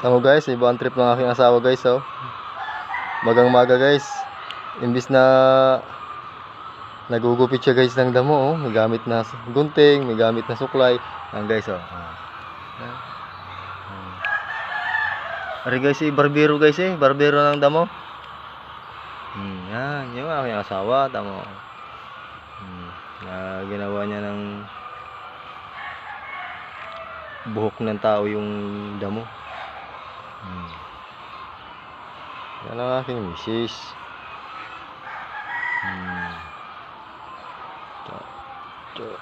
Tamo guys, ibang trip ng aking asawa guys oh. Magang maga guys. Imbis na nagugupit siya guys ng damo oh. May gamit na gunting, may gamit na suklay. Yan guys oh. Ari guys, eh, barbero guys eh. Barbero ng damo. Hmm, yan. Yung aking asawa. Tamo. Hmm. Na ginawa niya ng buhok ng tao yung damo. Hmm. Yan ang aking misis. Hmm. Ta- ta-